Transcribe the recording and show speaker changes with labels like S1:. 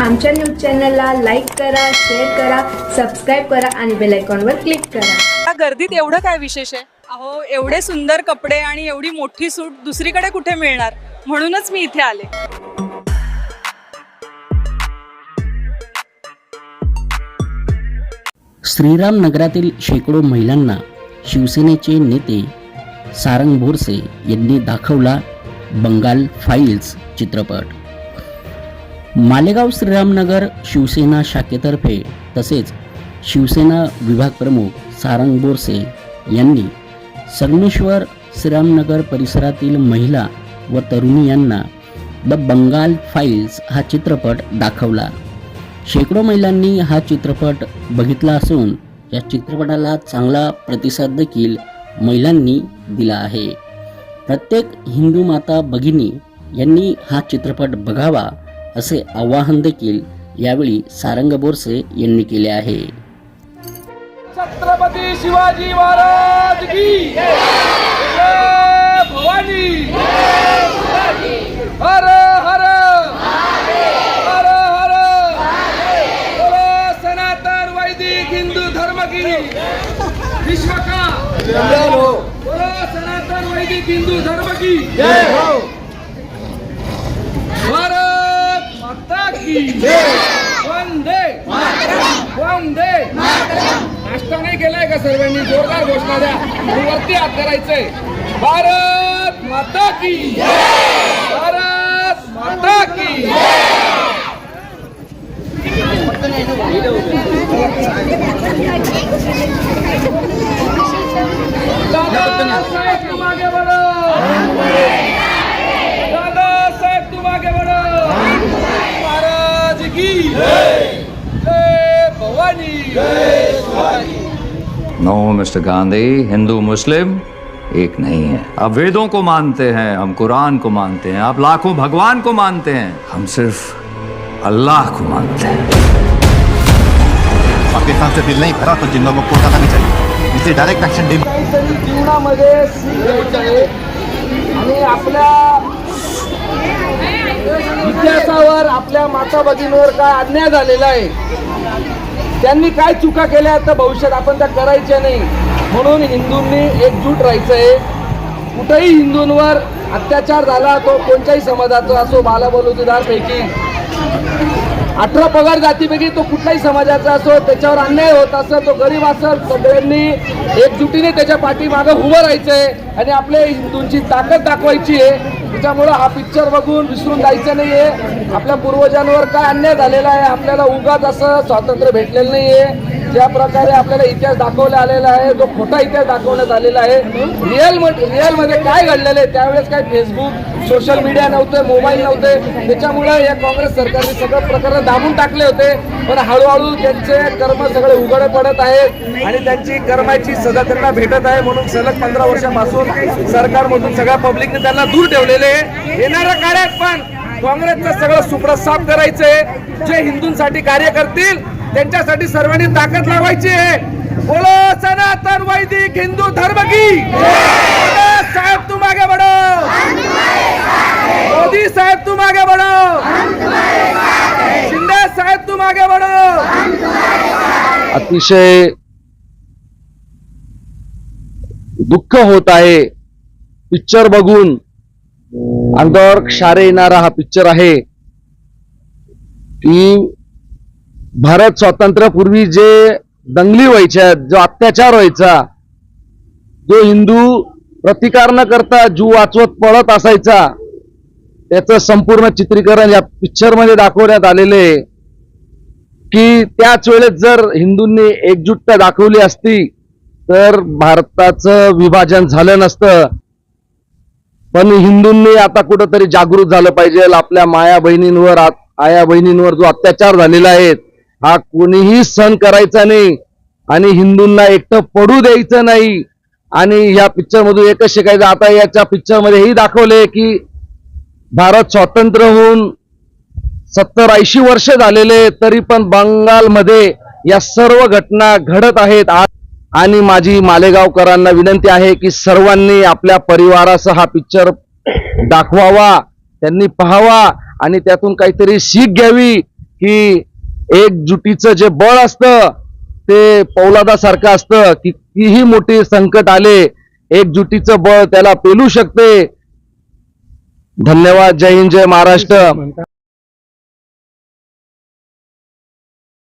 S1: आमच्या न्यूज चॅनलला लाईक करा शेअर करा सबस्क्राईब करा आणि बेल आयकॉनवर क्लिक करा.
S2: या गर्दीत एवढं काय विशेष आहे? अहो एवढे सुंदर कपडे आणि एवढी मोठी सूट दुसरीकडे कुठे मिळणार? म्हणूनच मी इथे आले.
S3: श्रीराम नगरातील शेकडो महिलांना शिवसेनेचे नेते सारंग बोरसे यांनी दाखवला बंगाल फाईल्स चित्रपट. मालेगाव श्रीरामनगर शिवसेना शाखेतर्फे तसेच शिवसेना विभाग प्रमुख सारंग बोरसे यांनी संगमेश्वर श्रीरामनगर परिसरातील महिला व तरुणी यांना द बंगाल फाईल्स हा चित्रपट दाखवला. शेकडो महिलांनी हा चित्रपट बघितला असून या चित्रपटाला चांगला प्रतिसाद देखील महिलांनी दिला आहे. प्रत्येक हिंदू माता भगिनी यांनी हा चित्रपट बघावा असे आवाहन देखील यावेळी सारंग बोरसे यांनी केले आहे.
S4: छत्रपती शिवाजी महाराज की जय. भवानी. हर हर. हर हर. बोलो सनातन वैदिक हिंदू धर्म की विश्व का? बोलो सनातन वैदिक हिंदू धर्म की भारत माता की वंदे वंदे नाश्ता नाही केलाय का सर्वांनी? जोरदार घोषणा द्या. वरती हात करायचंय भारत माता की भारत माता की फक्त नाही
S5: नो मिस्टर गांधी हिंदू मुस्लिम एक नहीं है। आप वेदों को मानते हैं हम कुरान को मानते हैं आप लाखों भगवान को मानते हैं हम सिर्फ़ अल्लाह को मानते हैं।
S6: पाकिस्तान से दिल नहीं भरा तो जिन लोगों को कोर्टाला नहीं चाहिए। इसे डायरेक्ट एक्शन
S4: काहीतरी जीवनामध्ये आणि आपल्या इतिहासावर आपल्या माता भगिनीवर काय अन्याय झालेला आहे? त्यांनी काय चुका केल्या तर भविष्यात आपण त्या करायच्या नाही. म्हणून हिंदूंनी एकजूट राहायचं आहे कुठेही हिंदूंवर अत्याचार झाला तो कोणत्याही समाजाचा असो बालाबलुतेदारपैकी. अठरा पगार जातीपैकी तो कुठल्याही समाजाचा असो त्याच्यावर अन्याय होत असं तो गरीब असेल सगळ्यांनी एकजुटीने त्याच्या पाठीमागं उभं राहायचंय आणि आपल्या हिंदूंची ताकद दाखवायची आहे. त्याच्यामुळं हा पिक्चर बघून विसरून जायचं नाहीये. आपल्या पूर्वजांवर काय अन्याय झालेला आहे आपल्याला उगाच असं स्वातंत्र्य भेटलेलं नाहीये. ज्या प्रकारे आपल्याला इतिहास दाखवला आलेला आहे जो खोटा इतिहास दाखवण्यात आलेला आहे रिअल रिअलमध्ये काय घडलेलं आहे त्यावेळेस काय फेसबुक सोशल मीडिया नव्हते मोबाईल नव्हते. त्याच्यामुळे या काँग्रेस सरकारने सगळं प्रकरण दाबून टाकले होते. पण हळूहळू त्यांचे कर्म सगळे उघडे पडत आहेत आणि त्यांची कर्माची सजा त्यांना भेटत आहे म्हणून सलग पंधरा वर्षापासून सरकारमधून सगळ्या पब्लिकने त्यांना दूर ठेवलेले आहे. येणाऱ्या काळात पण काँग्रेसचं सगळं सुप्रत साफ करायचंय. जे हिंदूंसाठी कार्य करतील त्यांच्यासाठी सर्वांनी ताकद लावायची आहे. बोलो सनातन वैदिक हिंदू धर्म की. साहेब तू मागे बढ़ो. मोदी साहेब तू मागे बढ़ो. शिंदे साहेब तू मागे बढ़ो.
S7: अतिशय दुःख होत आहे पिक्चर बघून. अंगावर क्षारे येणारा हा पिक्चर आहे. की भारत स्वातंत्र्यापूर्वी जे दंगली व्हायच्या जो अत्याचार व्हायचा जो हिंदू प्रतिकार न करता जीव वाचवत पळत असायचा त्याचं संपूर्ण चित्रीकरण या पिक्चरमध्ये दाखवण्यात आलेले आहे. की त्याच वेळेस जर हिंदूंनी एकजुटता दाखवली असती तर भारताचं विभाजन झालं नसतं. पण हिंदूंनी आता कुठंतरी जागृत झालं पाहिजे. आपल्या माया बहिणींवर आया बहिणींवर जो अत्याचार झालेला आहे हा कोणीही सहन करायचा नाही आणि हिंदूंना एकटं पडू द्यायचं नाही. आणि या पिक्चर मधून एकच शिकायचं आता याच्या पिक्चरमध्ये हेही दाखवले की भारत स्वातंत्र्य होऊन सत्तर ऐंशी वर्ष झालेले तरी पण बंगालमध्ये या सर्व घटना घडत आहेत. आणि माझी मालेगावकरांना विनंती आहे की सर्वांनी आपल्या परिवारासह हा पिक्चर दाखवावा त्यांनी पाहावा आणि त्यातून काहीतरी शीख घ्यावी की एकजुटीचं जे बळ असतं ते पौलादासारखं असतं. कितीही मोठे संकट आले एकजुटीचं बळ त्याला पेलू शकते. धन्यवाद. जय हिंद जय महाराष्ट्र.